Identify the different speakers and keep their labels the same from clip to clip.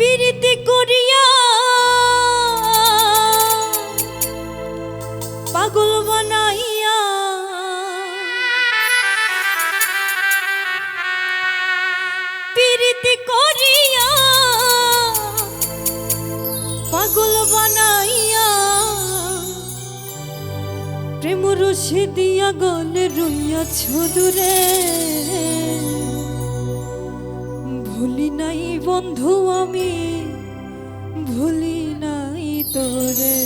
Speaker 1: প্রীতি করিয়া পাগল বানাইয়া প্রীতি করিয়া পাগল বানাইয়া প্রেম রসে দিয়া গল রইয়াছ ভুলি নাই বন্ধু আমি ভুলি নাই তোরে।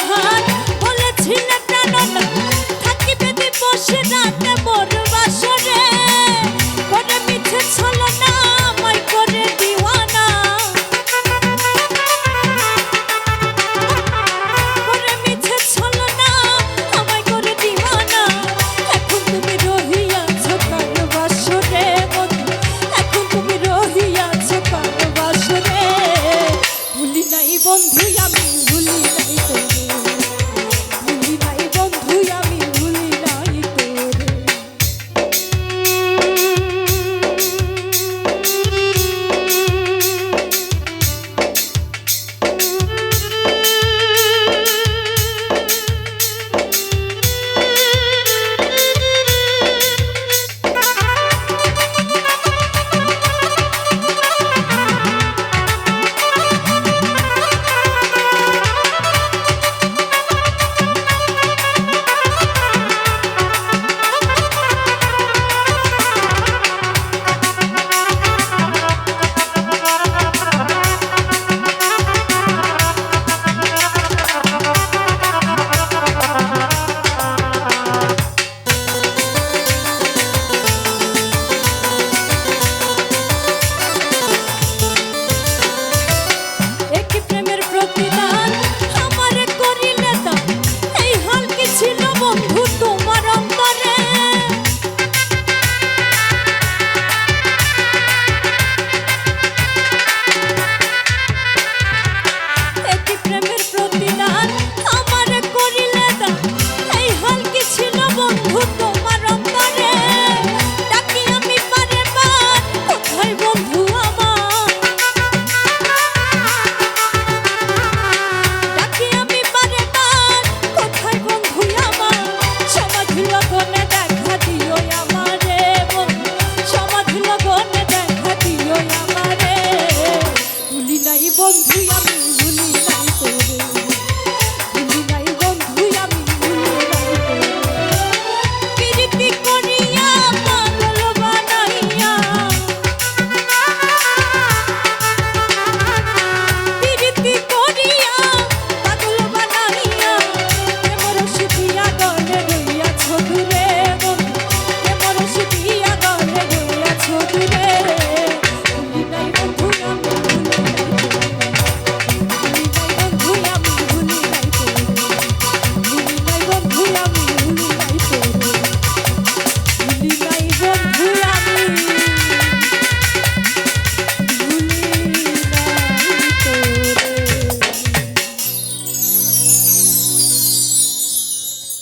Speaker 1: heart.